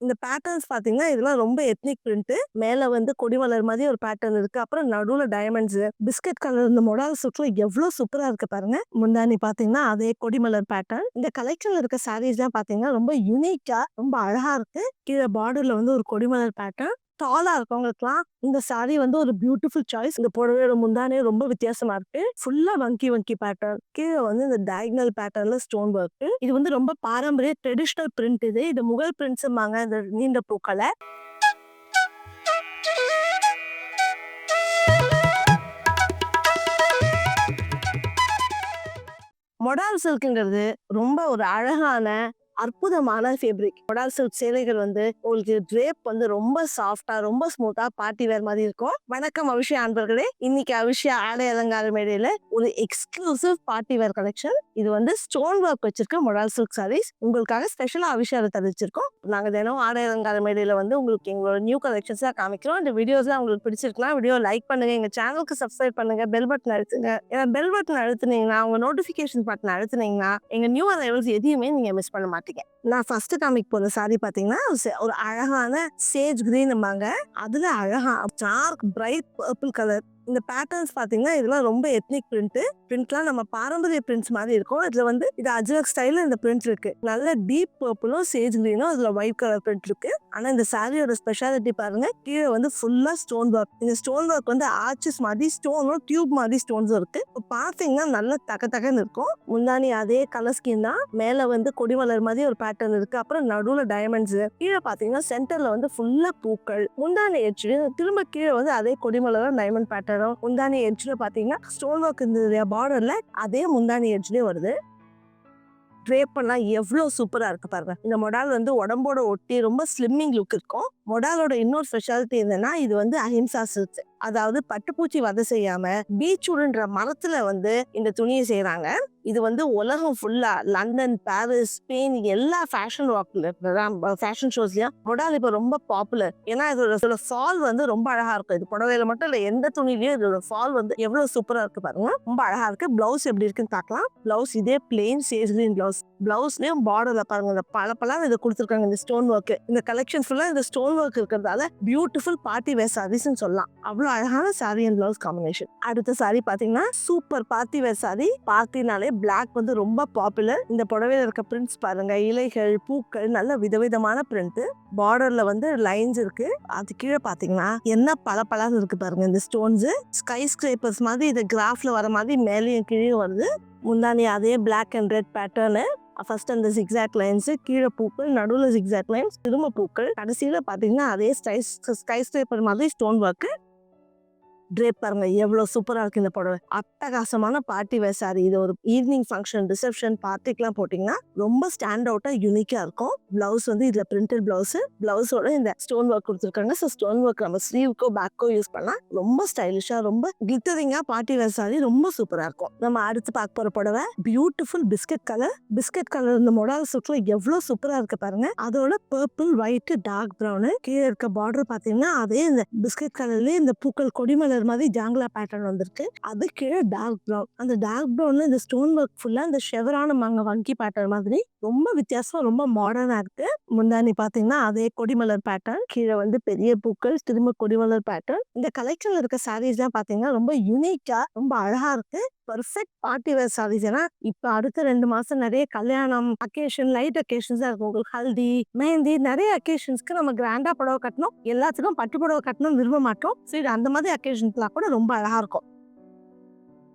இந்த பேட்டர்ன்ஸ் பாத்தீங்கன்னா இதெல்லாம் ரொம்ப எத்னிக் பிரிண்ட் மேல வந்து கொடிமலர் மாதிரி ஒரு பேட்டர்ன் இருக்கு. அப்புறம் நடுவுல டைமண்ட்ஸ் பிஸ்கட் கலர் இந்த மொடால் சுற்றுலா எவ்வளவு சூப்பரா இருக்கு பாருங்க. முந்தானி பாத்தீங்கன்னா அதே கொடிமலர் பேட்டர்ன் இந்த கலெக்ஷன்ல இருக்க சாரீஸ் எல்லாம் பாத்தீங்கன்னா ரொம்ப யூனிக்கா ரொம்ப அழகா இருக்கு. கீழே பார்டர்ல வந்து ஒரு கொடிமலர் பேட்டர்ன் டாலா இருக்கவங்களுக்குலாம் இந்த சாரீ வந்து ஒரு பியூட்டிஃபுல் சாய்ஸ் இந்த புடவையோட முந்தானே ரொம்ப வித்தியாசமா இருக்கு. ஃபுல்லா வங்கி வங்கி பேட்டர்ன் கீழே வந்து இந்த டயக்னல் பேட்டர்ன்ல ஸ்டோன் ஒர்க் இது வந்து ரொம்ப பாரம்பரிய ட்ரெடிஷ்னல் பிரிண்ட் இது. இது முகல் பிரிண்ட்ஸுமாங்க இந்த நீண்ட பூக்களை. மொடால் சில்க்ங்கிறது ரொம்ப ஒரு அழகான அற்புதமான ஃபேப்ரிக் மொடால் சில்க் சேலைகள் வந்து உங்களுக்கு ட்ரேப் வந்து ரொம்ப சாஃப்டா ரொம்ப ஸ்மூத்தா பார்ட்டி வேர் மாதிரி இருக்கும். வணக்கம் அபிஷியா அன்பர்களே. இன்னைக்கு அபிஷியா ஆடை அலங்கார மேடையில ஒரு எக்ஸ்க்ளூசிவ் பார்ட்டி வேர் கலெக்ஷன் இது வந்து ஸ்டோன் ஒர்க் வச்சிருக்க மொடால் சில்க் சாரீஸ் உங்களுக்காக ஸ்பெஷலா அபிஷியாவை தெரிவிச்சிருக்கோம் நாங்க தினம் ஆடை அலங்கார மேடையில வந்து உங்களுக்கு எங்களோட நியூ கலெக்ஷன்ஸ் தான் காமிக்கிறோம். இந்த வீடியோஸ் உங்களுக்கு பிடிச்சிருக்கலாம் வீடியோ லைக் பண்ணுங்க. எங்க சேனலுக்கு சப்ஸ்கிரைப் பண்ணுங்க. பெல் பட்டன் அழுத்துங்க. ஏன்னா பெல் பட்டன் அழுத்துனீங்கன்னா உங்க நோட்டிபிகேஷன் பட்டன் அழுத்துனீங்கன்னா எங்க நியூ அரைவல்ஸ் எதையுமே நீங்க மிஸ் பண்ண மாட்டீங்க. நான் ஃபர்ஸ்ட் காமிக் போன சாரி பாத்தீங்கன்னா ஒரு அழகான சேஜ் கிரீன் அதுல அழகா டார்க் பிரைட் பர்பிள் கலர் இந்த பேட்டர்ன்ஸ் பார்த்தீங்கன்னா இதெல்லாம் ரொம்ப எத்னிக் பிரிண்ட்டு பிரிண்ட்லாம் நம்ம பாரம்பரிய பிரிண்ட்ஸ் மாதிரி இருக்கும். இதில் வந்து இது அஜ்ரக் ஸ்டைலில் இந்த பிரிண்ட் இருக்கு. நல்ல டீப் பர்பிளும் சேஜ் கிரீனும் அதுல ஒயிட் கலர் பிரிண்ட் இருக்கு. ஆனால் இந்த சாரியோட ஸ்பெஷாலிட்டி பாருங்க கீழே வந்து ஃபுல்லாக ஸ்டோன் ஒர்க் இந்த ஸ்டோன் ஒர்க் வந்து ஆர்ச்சஸ் மாதிரி ஸ்டோனும் டியூப் மாதிரி ஸ்டோன்ஸும் இருக்கு. இப்போ பாத்தீங்கன்னா நல்ல தக தகன்னு இருக்கும். முந்தானி அதே கலர் ஸ்கின் தான். மேலே வந்து கொடிமலர் மாதிரி ஒரு பேட்டர்ன் இருக்கு. அப்புறம் நடுவில் டைமண்ட்ஸ் கீழே பார்த்தீங்கன்னா சென்டர்ல வந்து ஃபுல்லாக பூக்கள். முந்தானி ஏற்றி திரும்ப கீழே வந்து அதே கொடிமலர் டைமண்ட் பேட்டர்ன் பேட்டர்னும் முந்தானி எட்ஜில் பார்த்தீங்கன்னா ஸ்டோன் ஒர்க் இந்த பார்டரில் அதே முந்தானி எட்ஜ்லேயே வருது. ட்ரேப் பண்ணலாம் எவ்வளோ சூப்பராக இருக்குது பாருங்க. இந்த மொடால் வந்து உடம்போட ஒட்டி ரொம்ப ஸ்லிம்மிங் லுக் இருக்கும். மொடாலோட இன்னொரு ஸ்பெஷாலிட்டி என்னன்னா இது வந்து அஹிம்சா சில்க். அதாவது பட்டுப்பூச்சி வதை செய்யாம பீச்சுடுன்ற மரத்துல வந்து இந்த துணியை செய்யறாங்க இது வந்து உலகம் ஃபுல்லா லண்டன் பாரிஸ் ஸ்பெயின் எல்லா ஃபேஷன் வாக்ல ஃபேஷன் ஷோஸ்லயும் மொடால் இப்போ ரொம்ப பாப்புலர் ஏன்னா இதோட ஃபால் வந்து ரொம்ப அழகா இருக்கும். இது புடவையில மட்டும் இல்ல எந்த துணிலயும் இதோட ஃபால் வந்து எவ்வளவு சூப்பரா இருக்கு பாருங்க. ரொம்ப அழகா இருக்கு. பிளவுஸ் எப்படி இருக்குன்னு பார்க்கலாம். பிளவுஸ் இதே பிளெயின் சேஸ் கிரீன் பிளவுஸ் பிளவுஸ்லயும் பார்டர்ல பாருங்க இந்த பல பல இதை கொடுத்துருக்காங்க இந்த ஸ்டோன் ஒர்க் இந்த கலெக்ஷன் ஃபுல்லா இந்த ஸ்டோன் ஒர்க் இருக்கிறதால பியூட்டிஃபுல் பார்ட்டி வேர் சாரீஸ்ன்னு சொல்லலாம். அவ்வளோ அழகான சாரி அண்ட் பிளவுஸ் காம்பினேஷன் அடுத்த சாரி பார்த்தீங்கன்னா சூப்பர் பார்ட்டி வேர் சாரி பார்ட்டினாலே பிளாக் வந்து ரொம்ப பாப்புலர் இந்த புடவையில இருக்க பிரிண்ட்ஸ் பாருங்க. இலைகள் பூக்கள் நல்ல விதவிதமான பிரிண்ட் பார்டர்ல வந்து லைன்ஸ் இருக்கு. அது கீழே பார்த்தீங்கன்னா என்ன பல பலன்னு இருக்கு பாருங்க. இந்த ஸ்டோன்ஸ் ஸ்கை ஸ்கிரேப்பர்ஸ் மாதிரி இது கிராஃப்ல வர மாதிரி மேலேயும் கீழே வருது. முந்தானி அதே black and red pattern first அந்த ஜிக்ஸாக் லைன்ஸ் கீழே பூக்கள் நடுவில் சிக்ஸாக் லைன்ஸ் திரும்ப பூக்கள். கடைசியில் பார்த்தீங்கன்னா அதே ஸ்கை ஸ்கை ஸ்கிரேப்பர் மாதிரி ஸ்டோன் ஒர்க்கு ட்ரேப் பாருங்க எவ்வளோ சூப்பராக இருக்கு இந்த புடவை அட்டகாசமான பார்ட்டி வேர் சாரி இது ஒரு ஈவினிங் ஃபங்க்ஷன் ரிசப்ஷன் பார்ட்டிக்கெலாம் போட்டிங்கன்னா ரொம்ப ஸ்டாண்ட் அவுட்டாக யூனிக்காக இருக்கும். பிளவுஸ் வந்து இதில் பிரிண்டட் பிளவுஸ் பிளவுஸோட இந்த ஸ்டோன் ஒர்க் கொடுத்துருக்காங்க. ஸோ ஸ்டோன் ஒர்க் நம்ம ஸ்லீவ்க்கோ பேக்கோ யூஸ் பண்ணால் ரொம்ப ஸ்டைலிஷாக ரொம்ப கிளிட்டரிங்கா பார்ட்டி வேர் சாரி ரொம்ப சூப்பராக இருக்கும். நம்ம அடுத்து பார்க்க போகிற புடவை beautiful biscuit colour biscuit colour இந்த மொடால் சுற்றுல எவ்வளோ சூப்பராக இருக்கு பாருங்க. அதோட பர்பிள் ஒயிட் டார்க் ப்ரௌனு கீழே இருக்க பார்டர் பார்த்தீங்கன்னா அதே இந்த பிஸ்கட் கலர்லேயே இந்த பூக்கள் கொடிமலர் மாதிரி ஜாங்லா பேட்டர்ன் வந்திருக்கு. அது கீழே டார்க் ப்ரௌன் அந்த டார்க் ப்ரௌன்ல இந்த ஸ்டோன் ஒர்க் ஃபுல்லா இந்த ஷெவரான மங்க வங்கி பேட்டர்ன் மாதிரி ரொம்ப வித்தியாசம் ரொம்ப மாடர்னா இருக்கு. முந்தானி பாத்தீங்கன்னா அதே கொடிமலர் பேட்டர்ன் கீழே வந்து பெரிய பூக்கள் திரும்ப கொடிமலர் பேட்டர்ன் இந்த கலெக்ஷன்ல இருக்க சாரீஸ் எல்லாம் பாத்தீங்கன்னா ரொம்ப யூனிக்கா ரொம்ப அழகா இருக்கு. பர்ஃபெக்ட் பார்ட்டி வேர் சாரீஸ் ஏன்னா அடுத்த ரெண்டு மாசம் நிறைய கல்யாணம் அக்கேஷன் லைட் அக்கேஷன்ஸ் இருக்கும். உங்களுக்கு ஹல்தி மெஹந்தி நிறைய அக்கேஷன்ஸ்க்கு நம்ம கிராண்டா புடவை கட்டணும். எல்லாத்துக்கும் பட்டு புடவை கட்டணும் விரும்ப மாட்டோம். சரி அந்த மாதிரி அக்கேஷன்ஸ்லாம் கூட ரொம்ப அழகா இருக்கும்.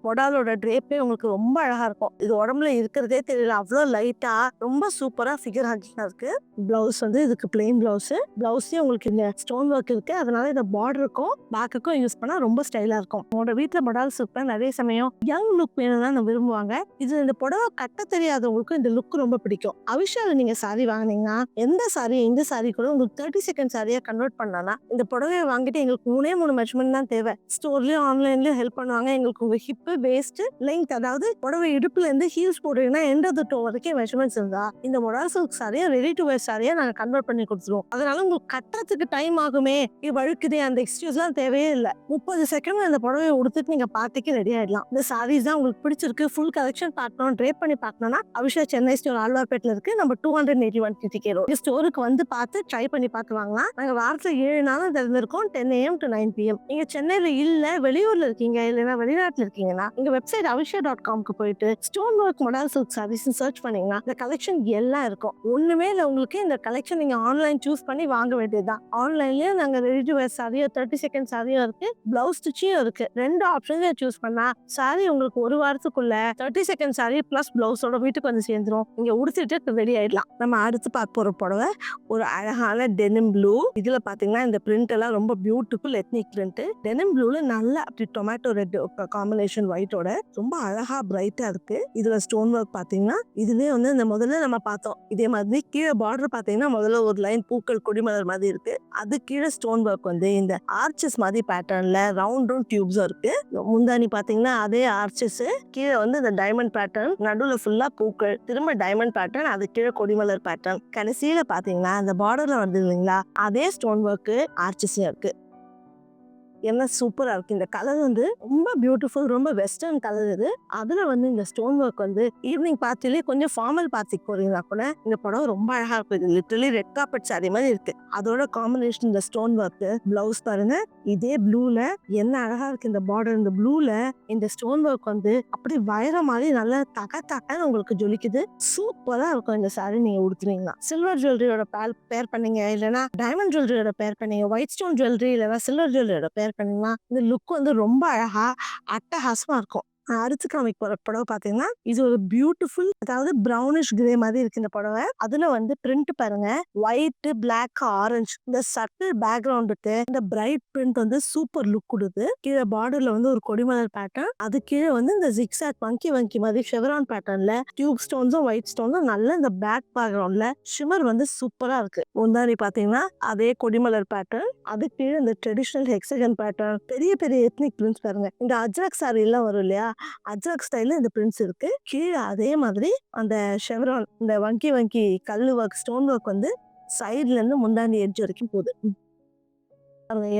மொடாலோட ட்ரேப்பே உங்களுக்கு ரொம்ப அழகா இருக்கும். இது உடம்புல இருக்கிறதே தெரியல. அவ்வளோ லைட்டா ரொம்ப சூப்பரா ஃபிகர் ஹேண்ட்ஸ்லாம் இருக்கு. பிளவுஸ் வந்து இதுக்கு பிளெயின் பிளவுஸ் பிளவுஸே உங்களுக்கு இந்த ஸ்டோன் ஒர்க் இருக்கு. அதனால இந்த பார்டருக்கும் பேக்குக்கும் யூஸ் பண்ணா ரொம்ப ஸ்டைலா இருக்கும். உங்களோட வீட்டுல மொடால்ஸ் சூப்பர் நிறைய சமயம் யங் லுக் வேணும்னா தான் விரும்புவாங்க. இது இந்த புடவை கட்ட தெரியாதவங்களுக்கும் இந்த லுக் ரொம்ப பிடிக்கும். அவிஷால நீங்க சாரி வாங்குனீங்கன்னா எந்த சாரி எந்த சாரி கூட உங்களுக்கு தேர்ட்டி செகண்ட் சாரியா கன்வெர்ட் பண்ணலாம் இந்த புடவையை வாங்கிட்டு எங்களுக்கு மூணே மூணு மெஷர்மெண்ட் தான் தேவை. ஸ்டோர்லயும் ஆன்லைன்லயும் ஹெல்ப் பண்ணுவாங்க. எங்களுக்கு உங்க ஹிப்பு இடுப்பு வேஸ்ட் லெங்க் அதாவது புடவை இடுப்புல இருந்து ஹீல்ஸ் போட்டீங்கன்னா எண்ட் ஆஃப் டோ வரைக்கும் மெஷர்மெண்ட்ஸ் இருந்தா இந்த modal silk ready to wear சாரியா நாங்கள் கன்வெர்ட் பண்ணி கொடுத்துருவோம். அதனால உங்களுக்கு கட்டுறதுக்கு டைம் ஆகுமே இது வழுக்குதே அந்த எக்ஸ்கியூஸ்லாம் தேவையே இல்லை. முப்பது செகண்ட் அந்த புடவையை உடுத்துட்டு நீங்க பார்ட்டிக்கு ரெடி ஆயிடலாம். இந்த சாரீஸ் தான் உங்களுக்கு பிடிச்சிருக்கு. ஃபுல் கலெக்ஷன் பார்க்கணும் ட்ரேப் பண்ணி பார்க்கணும்னா அபிஷா சென்னை ஸ்டோர் ஆழ்வார்பேட்டில் இருக்கு. நம்ம two hundred eighty one TTK road ஸ்டோருக்கு வந்து பார்த்து ட்ரை பண்ணி பார்த்து வாங்கலாம். நாங்கள் வாரத்தில் ஏழு நாளும் திறந்திருக்கோம் ten AM to nine PM நீங்க சென்னையில இல்ல வெளியூர்ல இருக்கீங்க இல்லைன்னா வெளிநாட்டுல இருக்கீங்கன்னா எங்க வெப்சைட் அவிஷா டாட் காம்க்கு போயிட்டு stone work modal silk saris search பண்ணீங்கன்னா இந்த கலெக்ஷன் எல்லாம் இருக்கும். ஒண்ணுமே இல்லை உங்களுக்கு இந்த கலெக்ஷன் நீங்க ஆன்லைன் சூஸ் பண்ணி வாங்க வேண்டியதுதான். ஆன்லைன்லயே நாங்க ரெடி டு வேர் சாரியோ தேர்ட்டி செகண்ட் சாரியோ இருக்கு பிளவுஸ் ஸ்டிச்சும் இருக்கு. ரெண்டு ஆப்ஷன்ஸ் சூஸ் பண்ணா சாரி உங்களுக்கு ஒரு வாரத்துக்குள்ள தேர்ட்டி செகண்ட் சாரி பிளஸ் பிளவுஸோட வீட்டுக்கு வந்து சேர்ந்துரும். நீங்க உடுத்திட்டு ரெடி ஆயிடலாம். நம்ம அடுத்து பார்க்க போற புடவை ஒரு அழகான டெனிம் ப்ளூ இதுல பாத்தீங்கன்னா இந்த பிரிண்ட் எல்லாம் ரொம்ப பியூட்டிஃபுல் எத்னிக் பிரிண்ட் டெனிம் ப்ளூல நல்ல அப்படி டொமேட்டோ ரெட் காம்பினேஷன் ஒயிட்டோட ரொம்ப அழகா பிரைட்டா இருக்கு. இதுல ஸ்டோன் ஒர்க் பாத்தீங்கன்னா இதுவே வந்து இந்த முதல்ல நம்ம பார்த்தோம். இதே மாதிரி கீழே பார்டர் பாத்தீங்கன்னா முதல்ல ஒரு லைன் பூக்கள் கொடிமலர் மாதிரி இருக்கு. அது கீழே ஸ்டோன் ஒர்க் வந்து இந்த ஆர்ச்சஸ் மாதிரி பேட்டர்ன்ல ரவுண்டும் டியூப்ஸும் இருக்கு. முந்தானி பாத்தீங்கன்னா அதே ஆர்ச்சஸ் கீழே வந்து இந்த டைமண்ட் பேட்டர்ன் நடுவில் ஃபுல்லா பூக்கள் திரும்ப டைமண்ட் பேட்டர்ன் அது கீழே கொடிமலர் பேட்டர்ன் கடைசியில பாத்தீங்கன்னா அந்த பார்டர்ல வருது இல்லைங்களா அதே ஸ்டோன் ஒர்க்கு ஆர்ச்சஸும் இருக்கு. என்ன சூப்பராக இருக்கு. இந்த கலர் வந்து ரொம்ப பியூட்டிஃபுல் ரொம்ப வெஸ்டர்ன் கலர் இது. அதில் வந்து இந்த ஸ்டோன் ஒர்க் வந்து ஈவினிங் பார்ட்டிலே கொஞ்சம் ஃபார்மல் பார்ட்டிக்கு போறீங்கன்னா கூட இந்த படம் ரொம்ப அழகாக இருக்கும். இது லிட்டரலி ரெட் கார்பெட் சாரி மாதிரி இருக்கு. அதோட காம்பினேஷன் இந்த ஸ்டோன் ஒர்க் பிளவுஸ் பாருங்க. இதே ப்ளூல என்ன அழகா இருக்கு இந்த பார்டர் இந்த ப்ளூல இந்த ஸ்டோன் ஒர்க் வந்து அப்படி வயற மாதிரி நல்லா தக தக்கன்னு உங்களுக்கு ஜொலிக்குது. சூப்பரா இருக்கும் இந்த சாரி நீங்க உடுத்துறீங்கன்னா சில்வர் ஜுவல்லரியோட பேர் பேர் பண்ணீங்க. இல்லைன்னா டைமண்ட் ஜுவல்லரியோட பேர் பண்ணீங்க. ஒயிட் ஸ்டோன் ஜுவல்லரி இல்லைன்னா சில்வர் ஜுவல்லரியோட பேர் பண்ணீங்கன்னா இந்த லுக் வந்து ரொம்ப அழகா அட்டகாசமா இருக்கும். நான் அடுத்து காமிக்க போற புடவை பாத்தீங்கன்னா இது ஒரு பியூட்டிஃபுல் அதாவது ப்ரௌனிஷ் கிரே மாதிரி இருக்கு இந்த புடவை. அதுல வந்து பிரிண்ட் பாருங்க. ஒயிட் பிளாக் ஆரஞ்சு இந்த சட்டில் பேக்ரவுண்டுக்கு இந்த பிரைட் பிரிண்ட் வந்து சூப்பர் லுக் கொடுது கீழே பார்டர்ல வந்து ஒரு கொடிமலர் பேட்டர்ன் அது கீழே வந்து இந்த ஜிக்ஸாக் வங்கி வங்கி மாதிரி ஷெவரான் பேட்டர்ன்ல டியூப் ஸ்டோன்ஸும் ஒயிட் ஸ்டோன்ஸும் நல்ல இந்த பேக் பேக்ரவுண்ட்ல ஷிமர் வந்து சூப்பரா இருக்கு. முந்தானி பாத்தீங்கன்னா அதே கொடிமலர் பேட்டர்ன் அது கீழே இந்த ட்ரெடிஷனல் ஹெக்ஸகன் பேட்டர்ன் பெரிய பெரிய எத்னிக் பிரிண்ட்ஸ் பாருங்க. இந்த அஜ்ரக் சாரி எல்லாம் வரும் இல்லையா அஜாக் ஸ்டைல்ல இந்த பிரிண்ட்ஸ் இருக்கு. கீழே அதே மாதிரி அந்த ஷெவரான் இந்த வங்கி வங்கி கல் ஒர்க் ஸ்டோன் ஒர்க் வந்து சைட்ல இருந்து முந்தாண்டி எட்ஜ் வரைக்கும் போகுது.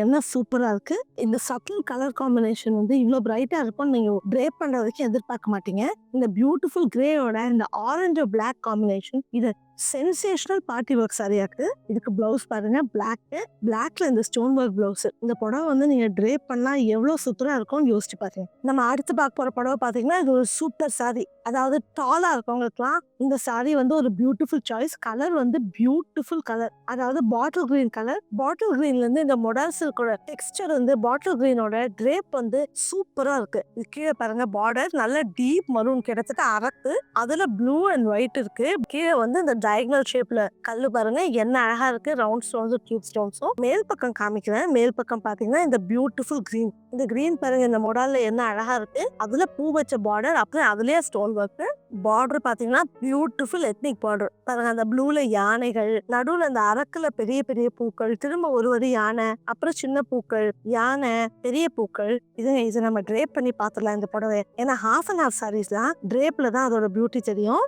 என்ன சூப்பரா இருக்கு. இந்த சட்டில் கலர் காம்பினேஷன் வந்து இவ்வளவு பிரைட்டா இருக்கும் நீங்க பிரேக் பண்ற வரைக்கும் எதிர்பார்க்க மாட்டீங்க. இந்த பியூட்டிஃபுல் கிரேயோட இந்த ஆரஞ்சு பிளாக் காம்பினேஷன் இது சென்சேஷனல் பார்ட்டி ஒர்க் சரியா இருக்கு இதுக்கு பிளவுஸ் பாருங்க பிளாக்கு பிளாக்ல இந்த ஸ்டோன் ஒர்க் பிளவுஸ் இந்த புடவை வந்து நீங்க ட்ரேப் பண்ணா எவ்வளவு சுத்தரா இருக்கும்னு யோசிச்சு பாருங்க. நம்ம அடுத்து பார்க்க போற புடவை பாத்தீங்கன்னா இது ஒரு சூப்பர் சாரி அதாவது டாலா இருக்கவங்களுக்குலாம் இந்த சாரி வந்து ஒரு பியூட்டிஃபுல் சாய்ஸ் கலர் வந்து பியூட்டிஃபுல் கலர் அதாவது பாட்டில் கிரீன் கலர் பாட்டில் கிரீன்ல இருந்து இந்த மொடால் சில்கோட டெக்ஸ்டர் வந்து பாட்டில் கிரீனோட ட்ரேப் வந்து சூப்பரா இருக்கு. இது கீழே பாருங்க பார்டர் நல்ல டீப் மரூன் கிட்டத்தட்ட அரக்கு அதுல ப்ளூ அண்ட் ஒயிட் இருக்கு. கீழே வந்து இந்த டயக்னல் ஷேப்ல கல்லு பாருங்க. என்ன அழகா இருக்கு. ரவுண்ட் ஸ்டோன்ஸும் டியூப் ஸ்டோன்ஸும் மேல் பக்கம் காமிக்கிறேன். மேல் பக்கம் பாத்தீங்கன்னா இந்த பியூட்டிஃபுல் கிரீன் இந்த கிரீன் பாருங்க. இந்த மொடால்ல என்ன அழகா இருக்கு. அதுல பூ வச்ச பார்டர் அப்புறம் அதுலயே ஸ்டோன் ஒர்க் பார்டர் பாத்தீங்கன்னா பியூட்டிஃபுல் எத்னிக் பார்டர் பாருங்க. அந்த ப்ளூல யானைகள் நடுவுல அந்த அரக்குல பெரிய பெரிய பூக்கள் திரும்ப ஒரு ஒரு யானை அப்புறம் சின்ன பூக்கள் யானை பெரிய பூக்கள். இதுங்க இது நம்ம ட்ரேப் பண்ணி பாத்துடலாம் இந்த புடவை ஏன்னா ஹாஃப் அன் ஹாஃப் சாரீஸ்லாம் ட்ரேப்ல தான் அதோட பியூட்டி தெரியும்.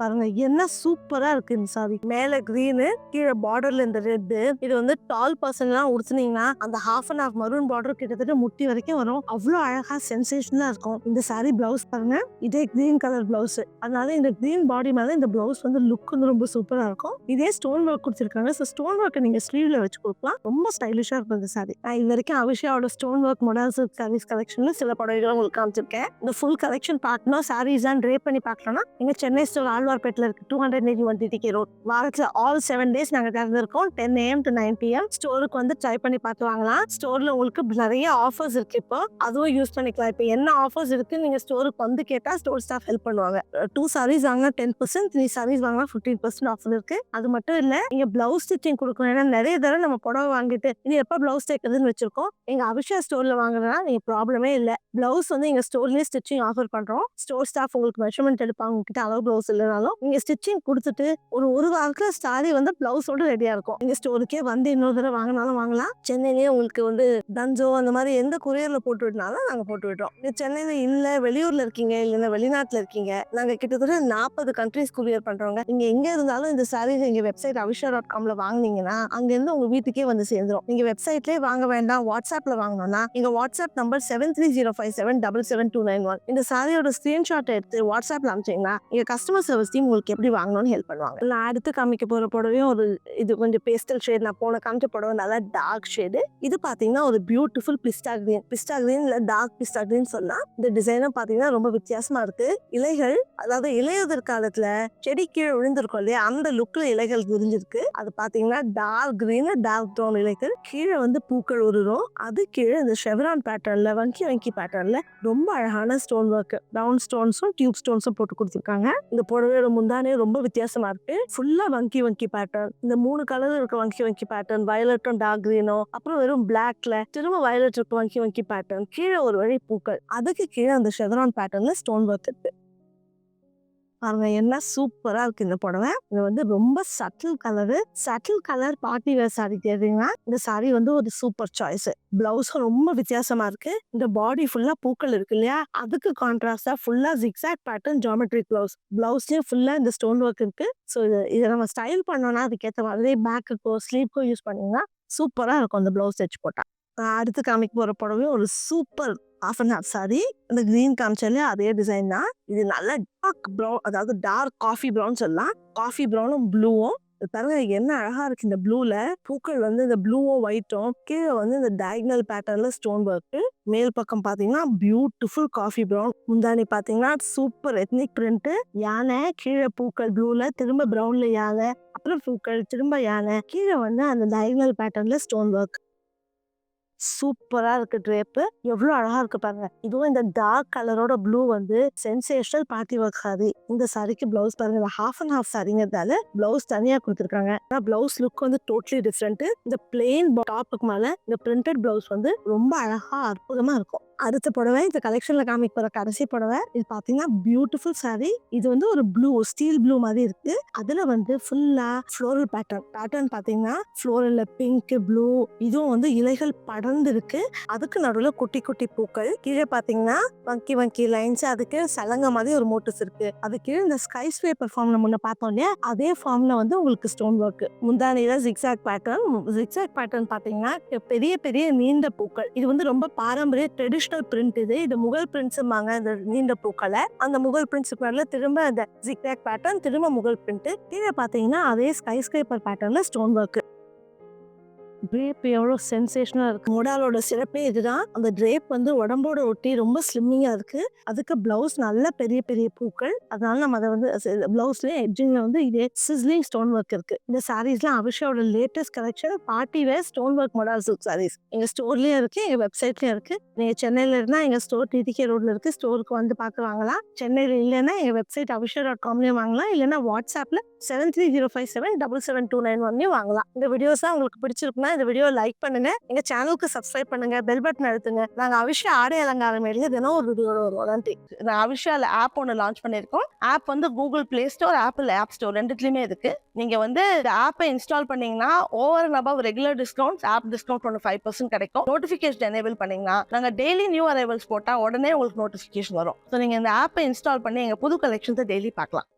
பாருங்க என்ன சூப்பரா இருக்கு இந்த சாரி மேல கிரீனு கீழே பார்டர்ல இந்த ரெட்டு இது வந்து டால் பர்சன் எல்லாம் உடுத்துனீங்கன்னா அந்த half and half maroon border கிட்டத்தட்ட முட்டி வரைக்கும் வரும். அவ்வளோ அழகா சென்சேஷனா இருக்கும். இந்த சாரி பிளவுஸ் பாருங்க இதே கிரீன் கலர் பிளவுஸ் அதனால இந்த கிரீன் பாடி மேல இந்த பிளவுஸ் வந்து லுக் வந்து ரொம்ப சூப்பரா இருக்கும். இதே ஸ்டோன் ஒர்க் கொடுத்துருக்காங்க. ஸோ ஸ்டோன் ஒர்க்கை நீங்க ஸ்லீவ்ல வச்சு கொடுக்கலாம். ரொம்ப ஸ்டைலிஷா இருக்கும் இந்த சாரி நான் இது வரைக்கும் அவிஷாவோட stone work modal silk saris கலெக்ஷன்ல சில புடவைகள் உங்களுக்கு காமிச்சிருக்கேன். இந்த ஃபுல் கலெக்ஷன் பார்க்கணும். சாரீஸ் தான் ட்ரே பண்ணி பார்க்கணும்னா எங்க சென்னை ஸ்டோர் ஆல் ஆழ்வார்பேட்டில் இருக்கு two hundred eighty one TTK road வாரத்தில் ஆல் செவன் டேஸ் நாங்கள் திறந்துருக்கோம். Ten AM to nine PM ஸ்டோருக்கு வந்து ட்ரை பண்ணி பார்த்து வாங்கலாம். ஸ்டோரில் உங்களுக்கு நிறைய ஆஃபர்ஸ் இருக்கு இப்போ. அதுவும் யூஸ் பண்ணிக்கலாம். இப்போ என்ன ஆஃபர்ஸ் இருக்கு நீங்கள் ஸ்டோருக்கு வந்து கேட்டால் ஸ்டோர் ஸ்டாஃப் ஹெல்ப் பண்ணுவாங்க. டூ சாரீஸ் வாங்கினா டென் பர்சன்ட் த்ரீ சாரீஸ் வாங்கினா ஃபிஃப்டீன் பர்சன்ட் ஆஃபர் இருக்கு. அது மட்டும் இல்லை நீங்கள் ப்ளவுஸ் ஸ்டிச்சிங் கொடுக்கணும். ஏன்னா நிறைய தடவை நம்ம புடவை வாங்கிட்டு இனி எப்போ ப்ளவுஸ் தைக்கிறதுன்னு வச்சிருக்கோம். எங்கள் அபிஷா ஸ்டோரில் வாங்குறதுனா நீங்கள் ப்ராப்ளமே இல்லை. ப்ளவுஸ் வந்து எங்கள் ஸ்டோர்லேயே ஸ்டிச்சிங் ஆஃபர் பண்ணுறோம் ஸ்டோர் ஸ்டாஃப் உங்களுக்கு மெஷர்மெண்ட் எடுப்பாங்க. உங்ககிட்ட அளவு ப்ளவுஸ் இல்லைனா வாங்கினாலும் நீங்க ஸ்டிச்சிங் கொடுத்துட்டு ஒரு ஒரு வாரத்துல சாரி வந்து பிளவுஸோட ரெடியா இருக்கும். நீங்க ஸ்டோருக்கே வந்து இன்னொரு தடவை வாங்கினாலும் வாங்கலாம். சென்னையிலேயே உங்களுக்கு வந்து தஞ்சோ அந்த மாதிரி எந்த கொரியர்ல போட்டு விட்டனாலும் நாங்க போட்டு விட்டுறோம். நீங்க சென்னையில இல்ல வெளியூர்ல இருக்கீங்க இல்லைன்னா வெளிநாட்டுல இருக்கீங்க நாங்க கிட்டத்தட்ட நாற்பது கண்ட்ரிஸ் குரியர் பண்ணுறோங்க நீங்க எங்க இருந்தாலும் இந்த சாரீ நீங்க வெப்சைட் அவிஷா டாட் காம்ல வாங்குனீங்கன்னா அங்க இருந்து உங்க வீட்டுக்கே வந்து சேர்ந்துரும். நீங்க வெப்சைட்லேயே வாங்க வேண்டாம் வாட்ஸ்அப்ல வாங்கணும்னா எங்க WhatsApp number seven three zero five seven double seven two nine one இந்த சாரியோட ஸ்கிரீன்ஷாட் எடுத்து வாட்ஸ்அப்ல அனுப்பிச்சீங்கன்னா எங்க கஸ்டமர் சர்வீஸ் டீம் உங்களுக்கு எப்படி வாங்கணும்னு ஹெல்ப் பண்ணுவாங்க. நான் அடுத்து காமிக்க போகிற புடவையும் ஒரு இது கொஞ்சம் பேஸ்டல் ஷேட் நான் போன காமிச்ச புடவை நல்லா டார்க் ஷேடு இது பார்த்தீங்கன்னா ஒரு beautiful pista green pista green இல்லை டார்க் பிஸ்டா கிரீன் சொன்னால் இந்த டிசைனும் பார்த்தீங்கன்னா ரொம்ப வித்தியாசமாக இருக்குது இலைகள் அதாவது இலையுதிர் காலத்தில் செடி கீழே விழுந்திருக்கும் இல்லையா அந்த லுக்கில் இலைகள் விரிஞ்சிருக்கு. அது பார்த்தீங்கன்னா டார்க் கிரீன் டார்க் ப்ரௌன் இலைகள். கீழே வந்து பூக்கள் உருரும் அது கீழே இந்த ஷெவரான் பேட்டர்னில் வங்கி வங்கி பேட்டர்னில் ரொம்ப அழகான ஸ்டோன் ஒர்க் டவுன் ஸ்டோன்ஸும் டியூப் ஸ்டோன்ஸும் போட்டு கொடுத்துருக்காங்க. இந்த புடவையோட முந்தானே ரொம்ப வித்தியாசமா இருக்கு. ஃபுல்லா வங்கி வங்கி பேட்டர்ன் இந்த மூணு கலர் இருக்க வங்கி வங்கி பேட்டர்ன் வயலட்டும் டார்க் கிரீனும் அப்புறம் வெறும் பிளாக்ல திரும்ப வயலட் இருக்க வங்கி வங்கி பேட்டர்ன் கீழே ஒரு வழி பூக்கள். அதுக்கு கீழே அந்த ஷெதரான் பேட்டர்ன்ல ஸ்டோன் ஒர்க் இருக்கு. பாருங்க என்ன சூப்பரா இருக்கு இந்த புடவை. இது வந்து ரொம்ப subtle colour subtle colour party wear sari தேடுறீங்கன்னா இந்த சாரி வந்து ஒரு சூப்பர் சாய்ஸ் பிளவுஸும் ரொம்ப வித்தியாசமா இருக்கு. இந்த பாடி ஃபுல்லா பூக்கள் இருக்கு இல்லையா? அதுக்கு கான்ட்ராஸ்டா ஃபுல்லா ஜிக்ஸாக் பேட்டர்ன் ஜாமெட்ரிக் பிளவுஸ் பிளவுஸ்லயும் ஃபுல்லா இந்த ஸ்டோன் ஒர்க் இருக்கு. ஸோ இது இதை நம்ம ஸ்டைல் பண்ணோம்னா அதுக்கேற்ற மாதிரி பேக்குக்கோ ஸ்லீவ்க்கோ யூஸ் பண்ணீங்கன்னா சூப்பரா இருக்கும் அந்த பிளவுஸ் தைச்சு போட்டா. அடுத்து காமிக்க போகிற புடவையும் ஒரு super half and half sari இந்த க்ரீன் காமிச்சாலே அதே டிசைன் தான். இது நல்ல டார்க் ப்ரௌன் அதாவது டார்க் காஃபி ப்ரௌன் சொல்லலாம். காஃபி ப்ரௌனும் ப்ளூவும் பாருங்க என்ன அழகா இருக்கு இந்த ப்ளூல பூக்கள் வந்து இந்த ப்ளூவும் ஒயிட்டும் கீழே வந்து இந்த டயக்னல் பேட்டர்ன்ல ஸ்டோன் ஒர்க் மேல் பக்கம் பாத்தீங்கன்னா பியூட்டிஃபுல் காஃபி ப்ரௌன் முந்தானி பாத்தீங்கன்னா சூப்பர் எத்னிக் பிரிண்ட் யானை கீழே பூக்கள் ப்ளூல திரும்ப ப்ரௌன்ல யானை. அப்புறம் பூக்கள் திரும்ப யானை. கீழே வந்து அந்த டயக்னல் பேட்டர்ன்ல ஸ்டோன் ஒர்க் சூப்பராக இருக்கு ட்ரேப்பு. எவ்வளோ அழகாக இருக்கு பாருங்க. இதுவும் இந்த டார்க் கலரோட ப்ளூ வந்து சென்சேஷனல் பார்ட்டி ஒர்க் சாரி இந்த சாரிக்கு பிளவுஸ் பாருங்க. ஹாஃப் அண்ட் ஹாஃப் சாரிங்கிறதால பிளவுஸ் தனியாக கொடுத்துருக்காங்க. ஆனால் பிளவுஸ் லுக் வந்து டோட்டலி டிஃப்ரெண்ட் இந்த பிளெயின் டாப்புக்கு மேலே இந்த பிரிண்டட் பிளவுஸ் வந்து ரொம்ப அழகா அற்புதமாக இருக்கும். அடுத்த புடவை இந்த கலெக்ஷன்ல காமிக்க போற கடைசி புடவை இது பாத்தீங்கன்னா பியூட்டிஃபுல் saree. இது வந்து ஒரு ப்ளூ ஸ்டீல் ப்ளூ மாதிரி இருக்கு. அதுல வந்து ஃபுல்லா ஃப்ளோரல் பேட்டர்ன் பேட்டர்ன் பாத்தீங்கன்னா ஃப்ளோரல்ல பிங்க் ப்ளூ இதுவும் வந்து இலைகள் படர்ந்து இருக்கு அதுக்கு நடுவில் குட்டி குட்டி பூக்கள். கீழே பாத்தீங்கன்னா வங்கி வங்கி லைன்ஸ் அதுக்கு சலங்க மாதிரி ஒரு மோட்டிவ்ஸ் இருக்கு. அது கீழே இந்த ஸ்கை ஸ்வேப்பர் ஃபார்ம்ல முன்ன பார்த்தோம் இல்லையா? அதே ஃபார்ம்ல வந்து உங்களுக்கு ஸ்டோன் ஒர்க் முந்தானியில ஜிக்ஸாக் பேட்டர்ன் ஜிக்ஸாக் பேட்டர்ன் பாத்தீங்கன்னா பெரிய பெரிய நீண்ட பூக்கள். இது வந்து ரொம்ப பாரம்பரிய ட்ரெடிஷனல் பிரிண்ட் இது. இது முகல் பிரிண்ட்ஸுமாங்க இந்த நீண்ட பூக்களை. அந்த முகல் பிரிண்ட்ஸுக்கு மேல திரும்ப அந்த ஜிக்ஸாக் பேட்டர்ன் திரும்ப முகல் பிரிண்ட் கீழே பாத்தீங்கன்னா அதே ஸ்கை ஸ்கிரேப்பர் பேட்டர்ன்ல ஸ்டோன் ஒர்க் ட்ரேப் எவ்வளோ சென்சேஷனாக இருக்கு. மொடாலோட சிறப்பே இதுதான். அந்த ட்ரேப் வந்து உடம்போட ஒட்டி ரொம்ப ஸ்லிம்மிங்காக இருக்கு. அதுக்கு பிளவுஸ் நல்ல பெரிய பெரிய பூக்கள். அதனால நம்ம அதை வந்து ப்ளவுஸ்லேயே எட்ஜிங்கில் வந்து இதே சிஸ்லிங் ஸ்டோன் ஒர்க் இருக்கு. இந்த சாரீஸ்லாம் அபிஷாவோட latest collection party wear stone work modal silk saris எங்கள் ஸ்டோர்லேயும் இருக்கு எங்கள் வெப்சைட்லேயும் இருக்கு. நீங்கள் சென்னையில் இருந்தால் எங்கள் ஸ்டோர் டிடிகே ரோட்ல இருக்கு. ஸ்டோருக்கு வந்து பார்க்க வாங்கலாம். சென்னையில் இல்லைன்னா எங்கள் வெப்சைட் அபிஷா டாட் காம்லேயும் வாங்கலாம். இல்லைன்னா வாட்ஸ்அப்பில் seven three zero five seven double seven two nine ஒன்லையும் வாங்கலாம். இந்த வீடியோஸ் உங்களுக்கு பிடிச்சிருக்குன்னா இந்த வீடியோ லைக் பண்ணுங்க. எங்க சேனலுக்கு சப்ஸ்கிரைப் பண்ணுங்க. பெல் பட்டன் அழுத்துங்க. நாங்க அவிஷா ஆடை அலங்காரம் எழுதி தினம் ஒரு வீடியோட வருவோம். நன்றி. நான் அவிஷால ஆப் ஒன்று லான்ச் பண்ணியிருக்கோம். ஆப் வந்து Google Play store Apple app store ரெண்டுத்துலயுமே இருக்கு. நீங்க வந்து இந்த ஆப்பை இன்ஸ்டால் பண்ணீங்கன்னா over and above regular discount of discount ஒன்று ஃபைவ் பர்சன்ட் கிடைக்கும். நோட்டிஃபிகேஷன் எனேபிள் பண்ணீங்கன்னா நாங்க டெய்லி நியூ அரைவல்ஸ் போட்டா உடனே உங்களுக்கு நோட்டிஃபிகேஷன் வரும். ஸோ நீங்க இந்த ஆப்பை இன்ஸ்டால் பண்ணி எங்க புது கலெக்ஷன்ஸை டெய்லி பார்க்கலாம்.